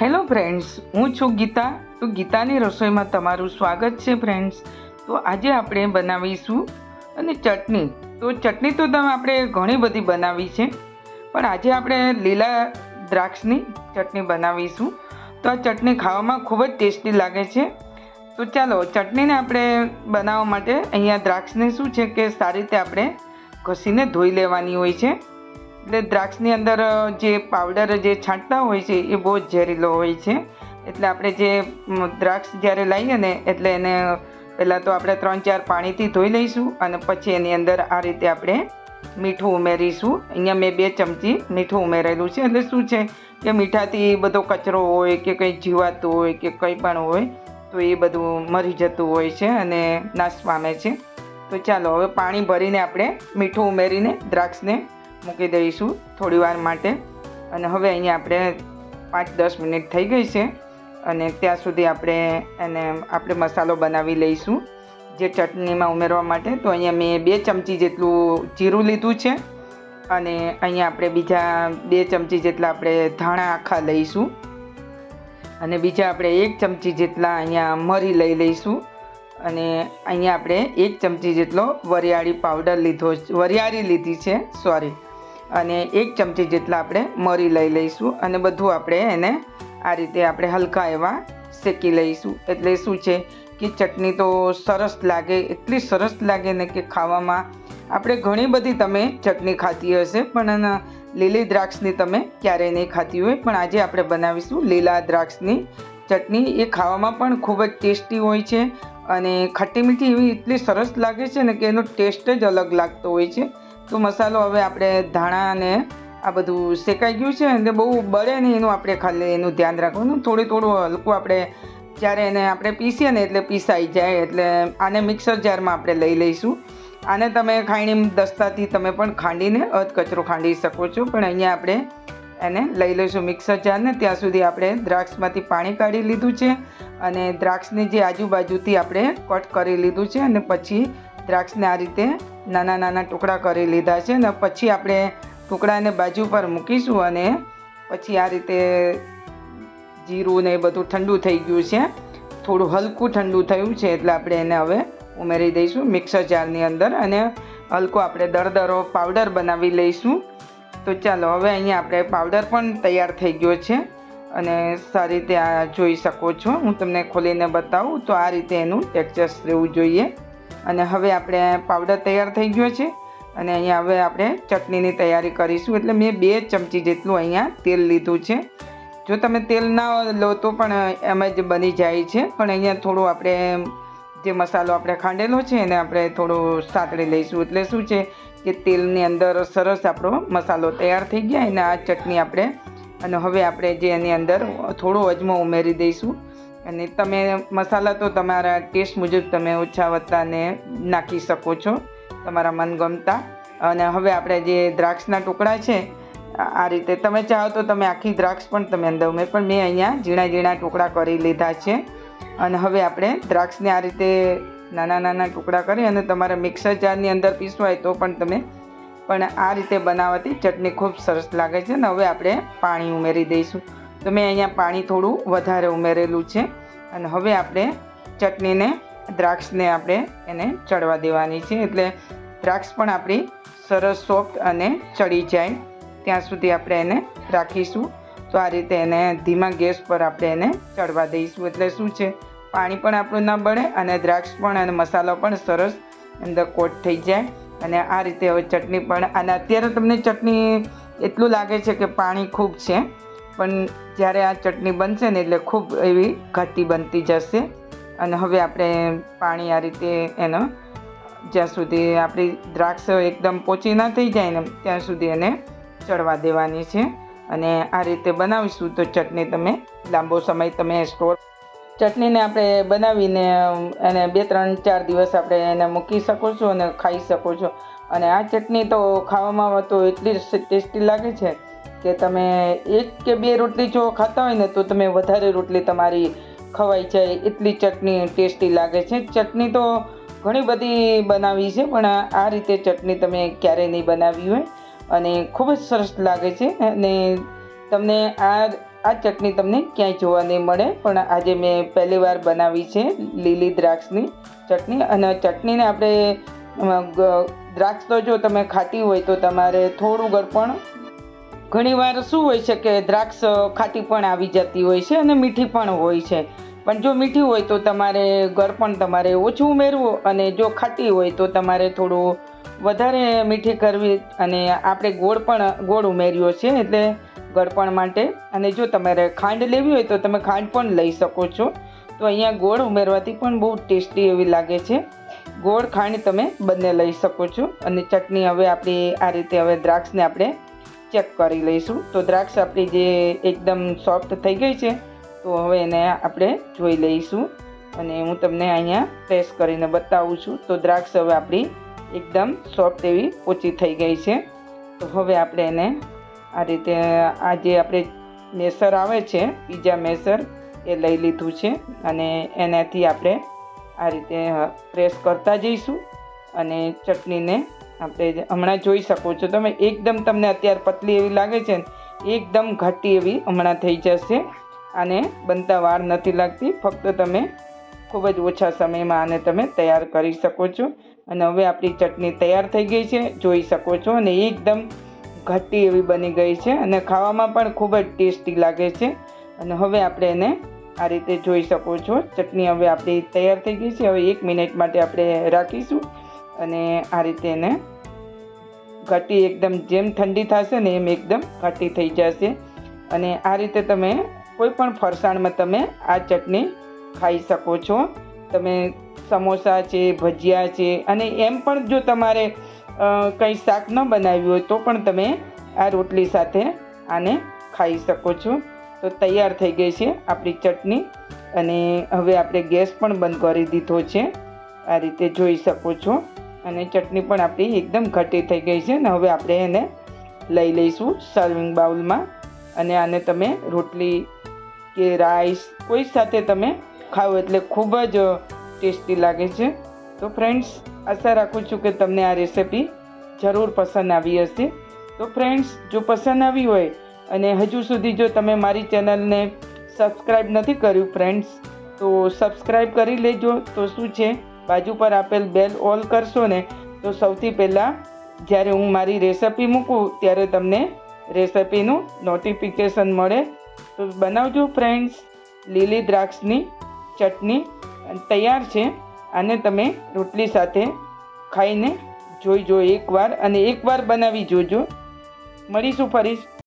Hello friends હું છું ગીતા. તો ગીતાની રસોઈમાં તમારું સ્વાગત છે ફ્રેન્ડ્સ તો આજે આપણે બનાવીશું અને ચટણી. તો ચટણી તો તમે આપણે ઘણી બધી બનાવી છે, પણ આજે આપણે લીલા દ્રાક્ષની ચટણી બનાવીશું. તો આ ચટણી ખાવામાં ખૂબ જ ટેસ્ટી લાગે છે. તો ચાલો, ચટણીને આપણે બનાવવા માટે અહીંયા દ્રાક્ષને શું છે કે સારી રીતે આપણે ઘસીને ધોઈ લેવાની હોય છે. એટલે દ્રાક્ષની અંદર જે પાવડર જે છાંટતા હોય છે, એ બહુ જ ઝેરીલો હોય છે. એટલે આપણે જે દ્રાક્ષ જ્યારે લઈએ ને, એટલે એને પહેલાં તો આપણે ત્રણ ચાર પાણીથી ધોઈ લઈશું અને પછી એની અંદર આ રીતે આપણે મીઠું ઉમેરીશું. અહીંયા મેં બે ચમચી મીઠું ઉમેરેલું છે. એટલે શું છે કે મીઠાથી બધો કચરો હોય કે કંઈ જીવાતું હોય કે કંઈ પણ હોય, તો એ બધું મરી જતું હોય છે અને નાશ પામે છે. તો ચાલો, હવે પાણી ભરીને આપણે મીઠું ઉમેરીને દ્રાક્ષને મૂકી દઈશું થોડી વાર માટે. અને હવે અહીંયા આપણે પાંચ દસ મિનિટ થઈ ગઈ છે. અને ત્યાં સુધી આપણે એને આપણે મસાલો બનાવી લઈશું. જે ચટણીમાં ઉમેરવા માટે. તો અહીંયા મેં બે ચમચી જેટલું જીરું લીધું છે. અને અહીંયા આપણે બીજા બે ચમચી જેટલા આપણે ધાણા આખા લઈશું. અને બીજા આપણે એક ચમચી જેટલા અહીંયા મરી લઈ લઈશું. અને અહીંયા આપણે એક ચમચી જેટલો વરિયાળી પાવડર લીધો, વરિયાળી લીધી છે. સોરી અને એક ચમચી જેટલા આપણે મરી લઈ લઈશું અને બધું આપણે એને આ રીતે આપણે હલકા એવા શેકી લઈશું. એટલે શું છે કે ચટણી તો સરસ લાગે, એટલી સરસ લાગે ને કે ખાવામાં આપણે ઘણી બધી તમે ચટણી ખાતી હશે, પણ લીલી દ્રાક્ષની તમે ક્યારેય નહીં ખાતી હોય. પણ આજે આપણે બનાવીશું લીલા દ્રાક્ષની ચટણી. એ ખાવામાં પણ ખૂબ જ ટેસ્ટી હોય છે અને ખટ્ટી મીઠી એવી એટલી સરસ લાગે છે ને કે એનો ટેસ્ટ જ અલગ લાગતો હોય છે. તો મસાલો હવે આપણે ધાણા અને આ બધું શેકાઈ ગયું છે એટલે બહુ બળે નહીં એનું આપણે ખાલી એનું ધ્યાન રાખવાનું. થોડું થોડું હલકું આપણે જ્યારે એને આપણે પીસીએ ને એટલે પીસાઈ જાય એટલે આને મિક્સર જારમાં આપણે લઈ લઈશું. આને તમે ખાણી દસ્તાથી તમે પણ ખાંડીને અધ કચરો ખાંડી શકો છો, પણ અહીંયા આપણે એને લઈ લઈશું મિક્સર જારને. ત્યાં સુધી આપણે દ્રાક્ષમાંથી પાણી કાઢી લીધું છે અને દ્રાક્ષની જે આજુબાજુથી આપણે કટ કરી લીધું છે અને પછી દ્રાક્ષને આ રીતે નાના નાના ટુકડા કરી લીધા છે અને પછી આપણે ટુકડાને બાજુ પર મૂકીશું અને પછી આ રીતે જીરું ને એ બધું ઠંડુ થઈ ગયું છે. થોડું હલકું ઠંડુ થયું છે એટલે આપણે એને હવે ઉમેરી દઈશું મિક્સર જારની અંદર અને હલકો આપણે દરદરો પાવડર બનાવી લઈશું. તો ચાલો હવે અહીંયા આપણે પાવડર પણ તૈયાર થઈ ગયો છે અને સારી રીતે આ જોઈ શકો છો. હું તમને ખોલીને બતાવું તો આ રીતે એનું ટેક્ચર રહેવું જોઈએ. અને હવે આપણે પાવડર તૈયાર થઈ ગયો છે. અને અહીંયા હવે આપણે ચટણીની તૈયારી કરીશું. એટલે મેં બે ચમચી જેટલું અહીંયા તેલ લીધું છે. જો તમે તેલ ના લો તો પણ એમ જ બની જાય છે. પણ અહીંયા થોડું આપણે જે મસાલો આપણે ખાંડેલો છે એને આપણે થોડો સાતળી લઈશું. એટલે શું છે કે તેલની અંદર સરસ આપણો મસાલો તૈયાર થઈ ગયા. અને આ ચટણી આપણે અને હવે આપણે જે એની અંદર થોડો અજમો ઉમેરી દઈશું. અને તમે મસાલા તો તમારા ટેસ્ટ મુજબ તમે ઓછા વત્તાને નાખી શકો છો, તમારા મનગમતા અને હવે આપણે જે દ્રાક્ષના ટુકડા છે, આ રીતે તમે ચાહો તો તમે આખી દ્રાક્ષ પણ તમે અંદર ઉમેર, પણ મેં અહીંયા ઝીણા ઝીણા ટુકડા કરી લીધા છે. અને હવે આપણે દ્રાક્ષને આ રીતે નાના નાના ટુકડા કરી અને તમારે મિક્સર જારની અંદર પીસવાય તો પણ તમે, પણ આ રીતે બનાવવાથી ચટણી ખૂબ સરસ લાગે છે. અને હવે આપણે પાણી ઉમેરી દઈશું. તો મેં અહીંયા પાણી થોડું વધારે ઉમેરેલું છે. અને હવે આપણે ચટણીને, દ્રાક્ષને આપણે એને ચડવા દેવાની છે. એટલે દ્રાક્ષ પણ આપણી સરસ, સોફ્ટ અને ચડી જાય. ત્યાં સુધી આપણે એને રાખીશું. તો આ રીતે એને ધીમા ગેસ પર આપણે એને ચડવા દઈશું. એટલે શું છે? પાણી પણ આપણું ન બળે અને દ્રાક્ષ પણ અને મસાલો પણ સરસ અંદર કોટ થઈ જાય. અને આ રીતે હવે ચટણી પણ, અને અત્યારે તમને ચટણી એટલું લાગે છે કે પાણી ખૂબ છે. પણ જ્યારે આ ચટણી બનશે ને એટલે ખૂબ એવી ઘાટી બનતી જશે. અને હવે આપણે પાણી આ રીતે એનો જ્યાં સુધી આપણી દ્રાક્ષ એકદમ પોચી ના થઈ જાય ને ત્યાં સુધી એને ચડવા દેવાની છે. અને આ રીતે બનાવીશું તો ચટણી તમે લાંબો સમય તમે સ્ટોર ચટણીને આપણે બનાવીને એને બે, ત્રણ, ચાર દિવસ આપણે એને મૂકી શકો છો અને ખાઈ શકો છો. અને આ ચટણી તો ખાવામાં તો એટલી ટેસ્ટી લાગે છે કે તમે એક કે બે રોટલી જો ખાતા હોય ને તો તમે વધારે રોટલી તમારી ખવાઈ જાય એટલી ચટણી ટેસ્ટી લાગે છે. ચટણી તો ઘણી બધી બનાવી છે, પણ આ રીતે ચટણી તમે ક્યારેય નહીં બનાવી હોય. અને ખૂબ જ સરસ લાગે છે અને તમને આ આ ચટણી તમને ક્યાંય જોવા નહીં મળે. પણ આજે મેં પહેલી વાર બનાવી છે લીલી દ્રાક્ષની ચટણી. અને ચટણીને આપણે દ્રાક્ષ તો જો તમે ખાતી હોય તો તમારે થોડું ગળપણ ઘણીવાર શું હોય છે કે દ્રાક્ષ ખાટી પણ આવી જતી હોય છે અને મીઠી પણ હોય છે. પણ જો મીઠી હોય તો તમારે ગળપણ તમારે ઓછું ઉમેરવું અને જો ખાટી હોય તો તમારે થોડું વધારે મીઠી કરવી અને આપણે ગોળ પણ, ગોળ ઉમેર્યો છે એટલે ગળપણ માટે. અને જો તમારે ખાંડ લેવી હોય તો તમે ખાંડ પણ લઈ શકો છો. તો અહીંયા ગોળ ઉમેરવાથી પણ બહુ ટેસ્ટી એવી લાગે છે. ગોળ, ખાંડ તમે બંને લઈ શકો છો. અને ચટણી હવે આપણી આ રીતે હવે દ્રાક્ષને આપણે ચેક કરી લઈશું. તો દ્રાક્ષ આપણી જે એકદમ સોફ્ટ થઈ ગઈ છે, તો હવે એને આપણે જોઈ લઈશું. અને હું તમને અહીંયા પ્રેસ કરીને બતાવું છું. તો દ્રાક્ષ હવે આપણી એકદમ સોફ્ટ એવી ઓછી થઈ ગઈ છે. તો હવે આપણે એને આ રીતે, આ જે આપણે મેસર આવે છે બીજા મેસર, એ લઈ લીધું છે. અને એનાથી આપણે આ રીતે પ્રેસ કરતા જઈશું. અને ચટણીને આપણે હમણાં જોઈ શકો છો. તમે એકદમ તમને અત્યારે પતલી એવી લાગે છે ને, એકદમ ઘાટી એવી હમણાં થઈ જશે આને બનતા વાર નથી લાગતી. ફક્ત તમે ખૂબ જ ઓછા સમયમાં આને તમે તૈયાર કરી શકો છો. અને હવે આપણી ચટણી તૈયાર થઈ ગઈ છે, જોઈ શકો છો. અને એકદમ ઘાટી એવી બની ગઈ છે અને ખાવામાં પણ ખૂબ જ ટેસ્ટી લાગે છે. અને હવે આપણે એને આ રીતે જોઈ શકો છો. ચટણી હવે આપણી તૈયાર થઈ ગઈ છે. હવે એક મિનિટ માટે આપણે રાખીશું. અને આ રીતે એને ઘાટી એકદમ જેમ ઠંડી થશે ને એમ એકદમ ઘાટી થઈ જશે. અને આ રીતે તમે કોઈ પણ ફરસાણમાં તમે આ ચટણી ખાઈ શકો છો. તમે સમોસા છે, ભજીયા છે અને એમ પણ જો તમારે કંઈ શાક ન બનાવ્યું હોય તો પણ તમે આ રોટલી સાથે આને ખાઈ શકો છો. તો તૈયાર થઈ ગઈ છે આપણી ચટણી. અને હવે આપણે ગેસ પણ બંધ કરી દીધો છે. આ રીતે જોઈ શકો છો. અને ચટણી પણ આપણી એકદમ ઘટી થઈ ગઈ છે અને હવે આપણે એને લઈ લઈશું સર્વિંગ બાઉલમાં અને આને તમે રોટલી કે રાઈસ કોઈ સાથે તમે ખાઓ એટલે ખૂબ જ ટેસ્ટી લાગે છે. તો ફ્રેન્ડ્સ આશા રાખું છું કે તમને આ રેસિપી જરૂર પસંદ આવી હશે. તો ફ્રેન્ડ્સ જો પસંદ આવી હોય અને હજુ સુધી જો તમે મારી ચેનલને સબસ્ક્રાઈબ નથી કર્યું ફ્રેન્ડ્સ તો સબસ્ક્રાઈબ કરી લેજો. તો શું છે? બાજુ પર આપેલ બેલ ઓલ કરશો ને, તો સૌથી પહેલાં જ્યારે હું મારી રેસિપી મૂકું, ત્યારે તમને રેસિપીનું નોટિફિકેશન મળે. તો બનાવજો ફ્રેન્ડ્સ લીલી દ્રાક્ષની ચટણી તૈયાર છે. આને તમે રોટલી સાથે ખાઈને જોઈજો એકવાર અને એકવાર બનાવી જોજો. મળીશું ફરી.